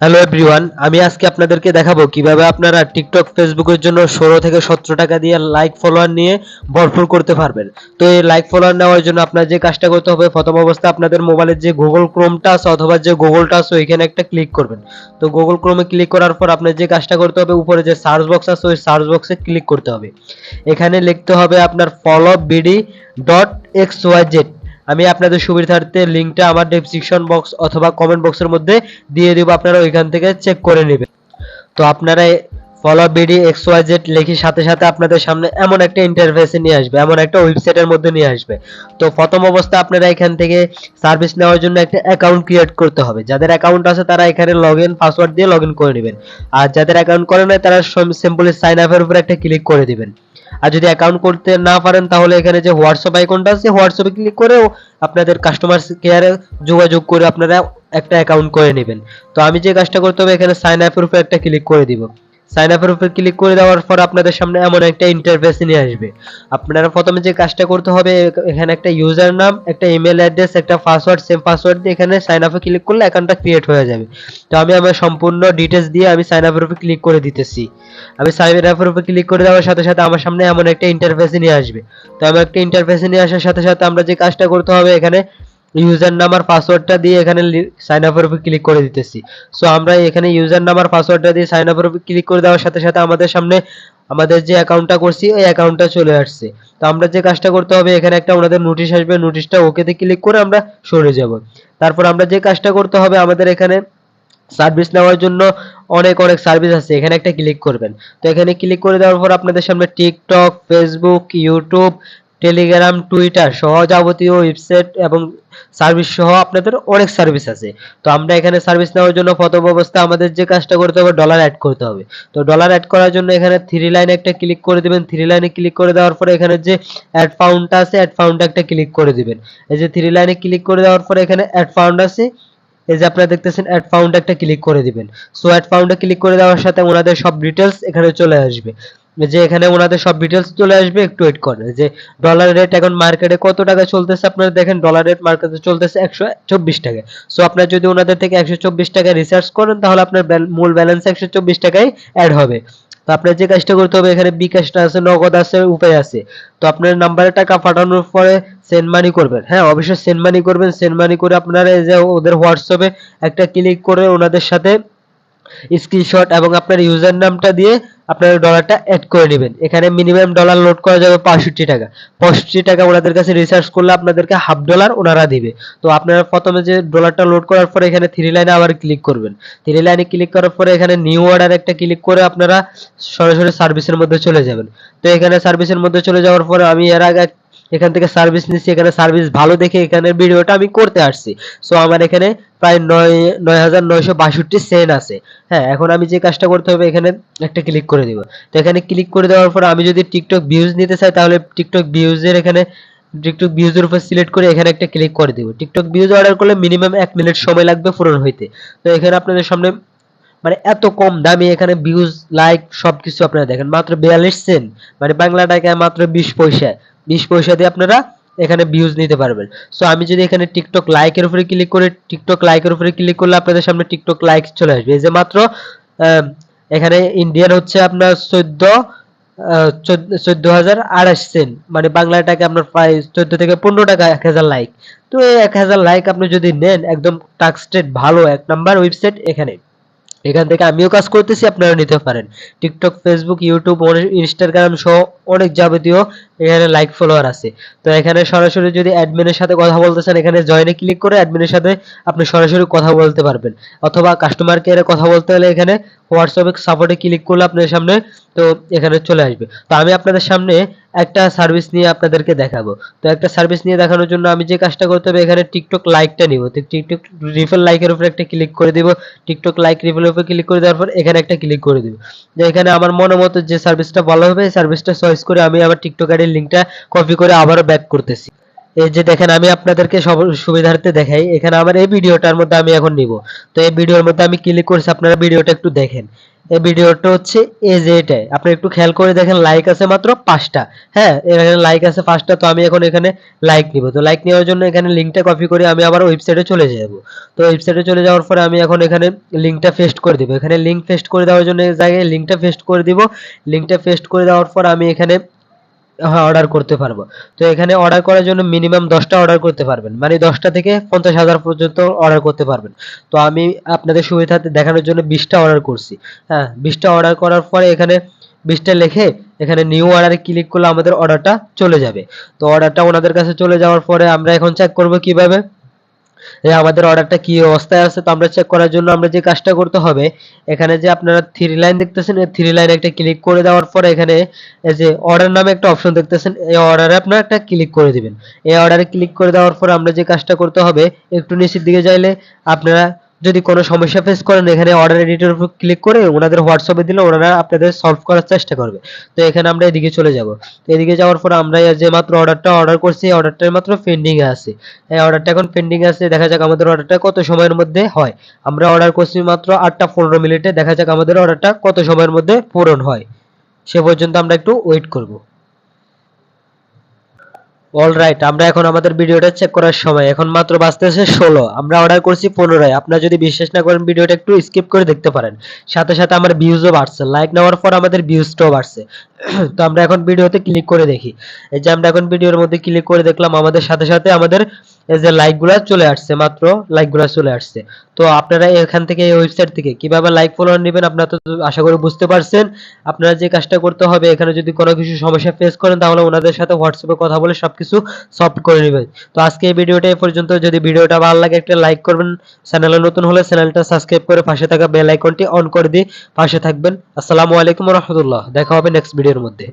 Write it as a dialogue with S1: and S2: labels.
S1: Hello everyone আমি আজকে আপনাদেরকে দেখাবো কীভাবে আপনারা টিকটক ফেসবুকের জন্য ষোলো থেকে সতেরো টাকা দিয়ে লাইক ফলোয়ার নিয়ে ভরপুর করতে পারবেন। তো এই লাইক ফলোয়ার নেওয়ার জন্য আপনার যে কাজটা করতে হবে, প্রথম অবস্থায় আপনাদের মোবাইলের যে গুগল ক্রোমটা আছে অথবা যে গুগলটা আছে ওইখানে একটা ক্লিক করবেন। তো গুগল ক্রোমে ক্লিক করার পর আপনার যে কাজটা করতে হবে, উপরে যে সার্চ বক্স আছে, ওই সার্চ বক্সে ক্লিক করতে হবে। এখানে লিখতে হবে আপনার follow BD dot X Y Z আমি আপনাদের সুবিধার্থে লিঙ্কটা আমার ডেসক্রিপশন বক্স অথবা কমেন্ট বক্সের মধ্যে দিয়ে দিব, আপনারা ওইখান থেকে চেক করে নেবেন। তো আপনারা follow BD X Y Z লেখি সাথে সাথে আপনাদের সামনে এমন একটা ইন্টারফেসে নিয়ে আসবে, এমন একটা ওয়েবসাইটের মধ্যে নিয়ে আসবে। তো প্রথম অবস্থা আপনারা এখান থেকে সার্ভিস নেওয়ার জন্য একটা অ্যাকাউন্ট ক্রিয়েট করতে হবে। যাদের অ্যাকাউন্ট আছে তারা এখানে লগ ইন পাসওয়ার্ড দিয়ে লগ ইন করে নেবেন। আর যাদের অ্যাকাউন্ট করে নাই তারা সিম্পলি সাইন আপের উপর একটা ক্লিক করে দিবেন। আর যদি অ্যাকাউন্ট করতে না পারেন, তাহলে এখানে যে হোয়াটসঅ্যাপ আইকনটা আছে হোয়াটসঅ্যাপে ক্লিক করেও আপনাদের কাস্টমার কেয়ারে যোগাযোগ করে আপনারা একটা অ্যাকাউন্ট করে নেবেন। তো আমি যে কাজটা করতে হবে, এখানে সাইন আপের উপর একটা ক্লিক করে দিব। সাইন আপের উপর ক্লিক করে দেওয়ার পর আপনাদের সামনে এমন একটা ইন্টারফেস নিয়ে আসবে। আপনারা প্রথমে যে কাজটা করতে হবে, এখানে একটা ইউজার নাম একটা ইমেল অ্যাড্রেস একটা পাসওয়ার্ড সেম পাসওয়ার্ড দিয়ে এখানে সাইন আপে ক্লিক করলে অ্যাকাউন্টটা ক্রিয়েট হয়ে যাবে। তো আমি আমার সম্পূর্ণ ডিটেলস দিয়ে আমি সাইন আপের উপর ক্লিক করে দিতেছি। আমি সাইন আপের উপর ক্লিক করে দেওয়ার সাথে সাথে আমার সামনে এমন একটা ইন্টারফেস নিয়ে আসবে। তো আমার একটা ইন্টারফেস নিয়ে আসার সাথে সাথে আমরা যে কাজটা করতে হবে এখানে ইউজার নাম আর পাসওয়ার্ডটা দিয়ে এখানে সাইন আপের উপর ক্লিক করে দিতেছি। সো আমরা এখানে ইউজার নাম আর পাসওয়ার্ডটা দিয়ে সাইন আপের উপর ক্লিক করে দেওয়ার সাথে সাথে আমাদের সামনে আমাদের যে অ্যাকাউন্টটা করছি, ওই অ্যাকাউন্টটা চলে আসছে। তো আমরা যে কাজটা করতে হবে, এখানে একটা ওনাদের নোটিশ আসবে। নোটিশটা ওকেতে ক্লিক করে আমরা সরে যাব। তারপর আমরা যে কাজটা করতে হবে, আমাদের এখানে সার্ভিস নেওয়ার জন্য অনেক অনেক সার্ভিস আছে। এখানে একটা ক্লিক করবেন। তো এখানে ক্লিক করে দেওয়ার পর আপনাদের সামনে TikTok Facebook YouTube Telegram Twitter সহ যাবতীয় ওয়েবসাইট এবং সার্ভিস সহ আপনাদের অনেক সার্ভিস আছে। তো আমরা এখানে সার্ভিস নেওয়ার জন্য প্রথম অবস্থায় আমাদের যে কাজটা করতে হবে ডলার অ্যাড করতে হবে। তো ডলার অ্যাড করার জন্য এখানে থ্রি লাইনে একটা ক্লিক করে দিবেন। থ্রি লাইনে ক্লিক করে দেওয়ার পরে এখানে যে অ্যাড ফাউন্ডটা আছে অ্যাড ফাউন্ডটা একটা ক্লিক করে দিবেন। এই যে থ্রি লাইনে ক্লিক করে দেওয়ার পরে এখানে অ্যাড ফাউন্ড আছে, এই যে আপনারা দেখতেছেন অ্যাড ফাউন্ড একটা ক্লিক করে দিবেন। সো অ্যাড ফাউন্ডে ক্লিক করে দেওয়ার সাথে ওনাদের সব ডিটেলস এখানে চলে আসবে। যে এখানে ওনাদের সব ডিটেলস চলে আসবে, একটু ওয়েট করেন। যে ডলার রেট এখন মার্কেটে কত টাকা চলতেছে আপনারা দেখেন ডলার রেট মার্কেটে চলতেছে একশো চব্বিশ টাকা সো আপনারা যদি ওনাদের থেকে একশো চব্বিশ টাকা রিসার্চ করেন, তাহলে আপনার মূল ব্যালেন্স একশো চব্বিশ টাকায় অ্যাড হবে। তো আপনার যে কাজটা করতে হবে, এখানে বিকাশটা আছে, নগদ আছে, উপায় আছে। তো আপনার নাম্বারে টাকা পাঠানোর পরে সেন্ড মানি করবেন। হ্যাঁ অবশ্যই সেন্ড মানি করবেন। সেন্ড মানি করে আপনারা এই যে ওদের হোয়াটসঅ্যাপে একটা ক্লিক করে ওনাদের সাথে স্ক্রিনশট এবং আপনার ইউজার নামটা দিয়ে আপনার ডলারটা অ্যাড করে নেবেন। এখানে মিনিমাম ডলার লোড করা যাবে পঁয়ষট্টি টাকা। পঁয়ষট্টি টাকা ওনাদের কাছে রিসার্চ করলে আপনাদেরকে হাফ ডলার ওনারা দিবে। তো আপনারা প্রথমে যে ডলারটা লোড করার পরে এখানে থ্রি লাইনে আবার ক্লিক করবেন। থ্রি লাইনে ক্লিক করার পরে এখানে নিউ অর্ডার একটা ক্লিক করে আপনারা সরাসরি সার্ভিসের মধ্যে চলে যাবেন। তো এখানে সার্ভিসের মধ্যে চলে যাওয়ার পরে আমি এর আগে এখান থেকে সার্ভিস নিচ্ছি এখানে সার্ভিস ভালো দেখে এখানে ভিডিওটা আমি করতে আসছি। সো আমার এখানে প্রায় নয় নয় হাজার নয়শো বাষট্টি সেন আছে। হ্যাঁ এখন আমি যে কাজটা করতে হবে, এখানে একটা ক্লিক করে দিব। তো এখানে ক্লিক করে দেওয়ার পর আমি যদি টিকটক ভিউজ নিতে চাই, তাহলে টিকটক ভিউজের এখানে টিকটক ভিউজের উপর সিলেক্ট করে এখানে একটা ক্লিক করে দিব। টিকটক ভিউজ অর্ডার করলে মিনিমাম এক মিনিট সময় লাগবে পূরণ হইতে। তো এখানে আপনাদের সামনে মানে এত কম দামে এখানে ভিউজ লাইক সবকিছু আপনারা দেখেন। মাত্র বিয়াল্লিশ সেন্ট মানে বাংলা টাকায় মাত্র বিশ পয়সা। বিশ পয়সা দিয়ে আপনারা এখানে ভিউজ নিতে পারবেন। সো আমি যদি এখানে টিকটক লাইকের উপরে ক্লিক করে টিকটক লাইকের উপরে ক্লিক করলে আপনাদের সামনে টিকটক লাইক চলে আসবে। এই যে মাত্র এখানে ইন্ডিয়ান হচ্ছে আপনার চোদ্দ চোদ্দ হাজার আড়াইশ সেন্ট মানে বাংলা টাকা আপনার প্রায় চোদ্দ থেকে পনেরো টাকা এক হাজার লাইক তো এক হাজার লাইক আপনি যদি নেন, একদম টাক্সটেড ভালো এক নাম্বার ওয়েবসাইট এখানে। এখান থেকে আমিও কাজ করতেছি আপনারা নিতে পারেন। টিকটক ফেসবুক ইউটিউব ইনস্টাগ্রাম সহ অনেক যাবতীয় এখানে লাইক ফলোয়ার আছে। তো এখানে সরাসরি যদি অ্যাডমিনের সাথে কথা বলতে চান, এখানে জয়েনে ক্লিক করে অ্যাডমিনের সাথে আপনি সরাসরি কথা বলতে পারবেন। অথবা কাস্টমার কেয়ারে কথা বলতে হলে এখানে হোয়াটসঅ্যাপে সাপোর্টে ক্লিক করলে আপনার সামনে তো এখানে চলে আসবে। তো আমি আপনাদের সামনে একটা সার্ভিস নিয়ে আপনাদেরকে দেখাবো। তো একটা সার্ভিস নিয়ে দেখানোর জন্য আমি যে কাজটা করতে হবে, এখানে টিকটক লাইকটা নিব। টিকটক রিফেল লাইকের উপরে একটা ক্লিক করে দিব। টিকটক লাইক রিফেলের উপরে ক্লিক করে দেওয়ার পর এখানে একটা ক্লিক করে দিব। যে এখানে আমার মনে মতো যে সার্ভিসটা ভালো হবে, এই সার্ভিসটা চয়েস করে আমি আমার টিকটক আইডির লিঙ্কটা কপি করে আবারও ব্যাক করতেছি। এই যে দেখেন, আমি আপনাদেরকে সব সুবিধার্থে দেখাই। এখানে আমার এই ভিডিওটার মধ্যে আমি এখন নিব। তো এই ভিডিওর মধ্যে আমি ক্লিক করছি, আপনারা ভিডিওটা একটু দেখেন। এই ভিডিওটা হচ্ছে এই যে এটাই আপনি একটু খেয়াল করে দেখেন লাইক আছে মাত্র পাঁচটা। হ্যাঁ এখানে লাইক আছে পাঁচটা, তো আমি এখন এখানে লাইক নিব। তো লাইক নেওয়ার জন্য এখানে লিঙ্কটা কপি করে আমি আবার ওয়েবসাইটে চলে যাব। তো ওয়েবসাইটে চলে যাওয়ার পরে আমি এখন এখানে লিঙ্কটা পেস্ট করে দিব। এখানে লিঙ্ক পেস্ট করে দেওয়ার জন্য জায়গায় লিঙ্কটা পেস্ট করে দিব। লিঙ্কটা পেস্ট করে দেওয়ার পর আমি এখানে অর্ডার করতে পারব। তো এখানে অর্ডার করার জন্য মিনিমাম দশটা অর্ডার করতে পারবেন। মানে দশটা থেকে পঞ্চাশ হাজার পর্যন্ত অর্ডার করতে পারবেন। তো আমি আপনাদের সুবিধাতে দেখানোর জন্য বিশটা অর্ডার করছি। হ্যাঁ বিশটা অর্ডার করার পরে এখানে বিশটা লিখে এখানে নিউ অর্ডারে ক্লিক করলে আমাদের অর্ডারটা চলে যাবে। তো অর্ডারটা ওনাদের কাছে চলে যাওয়ার পরে আমরা এখন চেক করব কীভাবে। আমাদের অর্ডারটা কি অবস্থায় আছে, তো আমরা চেক করার জন্য আমরা যে কাজটা করতে হবে, এখানে যে আপনারা থ্রি লাইন দেখতেছেন, এই থ্রি লাইন একটা ক্লিক করে দেওয়ার পর এখানে এই যে অর্ডার নামে একটা অপশন দেখতেছেন, এই অর্ডারে আপনারা একটা ক্লিক করে দিবেন। এই অর্ডারে ক্লিক করে দেওয়ার পর আমরা যে কাজটা করতে হবে, একটু নিচের দিকে যাইলে আপনারা যদি কোনো সমস্যা ফেস করেন, এখানে অর্ডার এডিটর উপর ক্লিক করে ওনাদের হোয়াটসঅ্যাপে দিলে ওনারা আপনাদের সলভ করার চেষ্টা করবে। তো এখানে আমরা এদিকে চলে যাব। এদিকে যাওয়ার পর আমরা যে মাত্র অর্ডারটা অর্ডার করছি, এই অর্ডারটা মাত্র পেন্ডিং এ আছে। এই অর্ডারটা এখন পেন্ডিং আছে, দেখা যাক আমাদের অর্ডারটা কত সময়ের মধ্যে হয়। আমরা অর্ডার করছি মাত্র আটটা পনেরো মিনিটে, দেখা যাক আমাদের অর্ডারটা কত সময়ের মধ্যে পূরণ হয়। সে পর্যন্ত আমরা একটু ওয়েট করব। অল রাইট আমরা এখন আমাদের ভিডিওটা চেক করার সময়। এখন মাত্র বাঁচতেছে ষোলো, আমরা অর্ডার করছি পনেরোয়। আপনারা যদি বিশ্বাস না করেন ভিডিওটা একটু স্কিপ করে দেখতে পারেন। সাথে সাথে আমার ভিউজও বাড়ছে। লাইক নেওয়ার পর আমাদের ভিউজটাও বাড়ছে। তো আমরা এখন ভিডিওতে ক্লিক করে দেখি। এই যে আমরা এখন ভিডিওর মধ্যে ক্লিক করে দেখলাম, আমাদের সাথে সাথে আমাদের এই যে লাইকগুলো চলে আসছে, মাত্র লাইকগুলো চলে আসছে। তো আপনারা এখান থেকে এই ওয়েবসাইট থেকে কীভাবে লাইক ফলোয়ার নেবেন, আপনারা তো আশা করি বুঝতে পারছেন। আপনারা যে কাজটা করতে হবে, এখানে যদি কোনো কিছু সমস্যা ফেস করেন, তাহলে ওনাদের সাথে হোয়াটসঅ্যাপে কথা বলে সবকিছু সলভ করে নেবেন। তো আজকে এই ভিডিওটা এই পর্যন্ত। যদি ভিডিওটা ভালো লাগে, একটা লাইক করবেন। চ্যানেলে নতুন হলে চ্যানেলটা সাবস্ক্রাইব করে পাশে থাকা বেল আইকনটি অন করে দিয়ে পাশে থাকবেন। আসসালামু আলাইকুম রহমতুল্লাহ। দেখা হবে নেক্সট ভিডিওর মধ্যে।